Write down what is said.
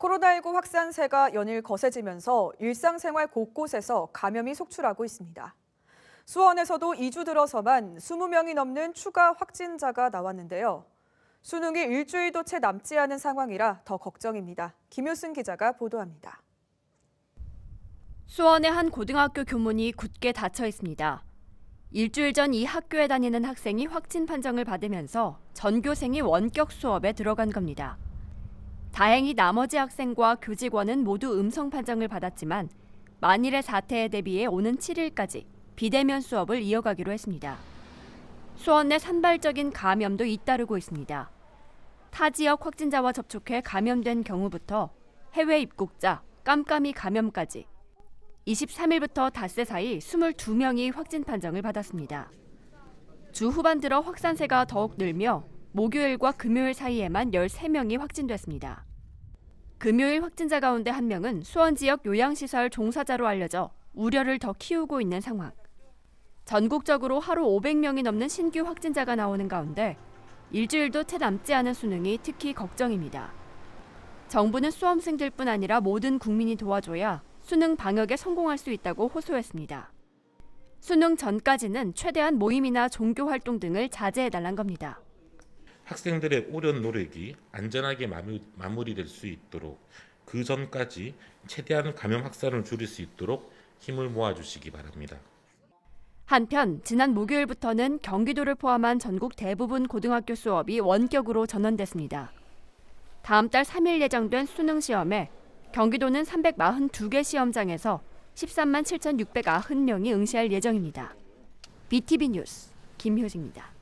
코로나19 확산세가 연일 거세지면서 일상생활 곳곳에서 감염이 속출하고 있습니다. 수원에서도 2주 들어서만 20명이 넘는 추가 확진자가 나왔는데요. 수능이 일주일도 채 남지 않은 상황이라 더 걱정입니다. 김효승 기자가 보도합니다. 수원의 한 고등학교 교문이 굳게 닫혀 있습니다. 일주일 전 이 학교에 다니는 학생이 확진 판정을 받으면서 전교생이 원격 수업에 들어간 겁니다. 다행히 나머지 학생과 교직원은 모두 음성 판정을 받았지만 만일의 사태에 대비해 오는 7일까지 비대면 수업을 이어가기로 했습니다. 수원 내 산발적인 감염도 잇따르고 있습니다. 타 지역 확진자와 접촉해 감염된 경우부터 해외 입국자, 깜깜이 감염까지 23일부터 닷새 사이 22명이 확진 판정을 받았습니다. 주 후반 들어 확산세가 더욱 늘며 목요일과 금요일 사이에만 13명이 확진됐습니다. 금요일 확진자 가운데 한 명은 수원 지역 요양시설 종사자로 알려져 우려를 더 키우고 있는 상황. 전국적으로 하루 500명이 넘는 신규 확진자가 나오는 가운데 일주일도 채 남지 않은 수능이 특히 걱정입니다. 정부는 수험생들뿐 아니라 모든 국민이 도와줘야 수능 방역에 성공할 수 있다고 호소했습니다. 수능 전까지는 최대한 모임이나 종교 활동 등을 자제해달란 겁니다. 학생들의 오랜 노력이 안전하게 마무- 마무리 될 수 있도록 그 전까지 최대한 감염 확산을 줄일 수 있도록 힘을 모아주시기 바랍니다. 한편 지난 목요일부터는 경기도를 포함한 전국 대부분 고등학교 수업이 원격으로 전환됐습니다. 다음 달 3일 예정된 수능 시험에 경기도는 342개 시험장에서 13만 7,690명이 응시할 예정입니다. BTV 뉴스 김효진입니다.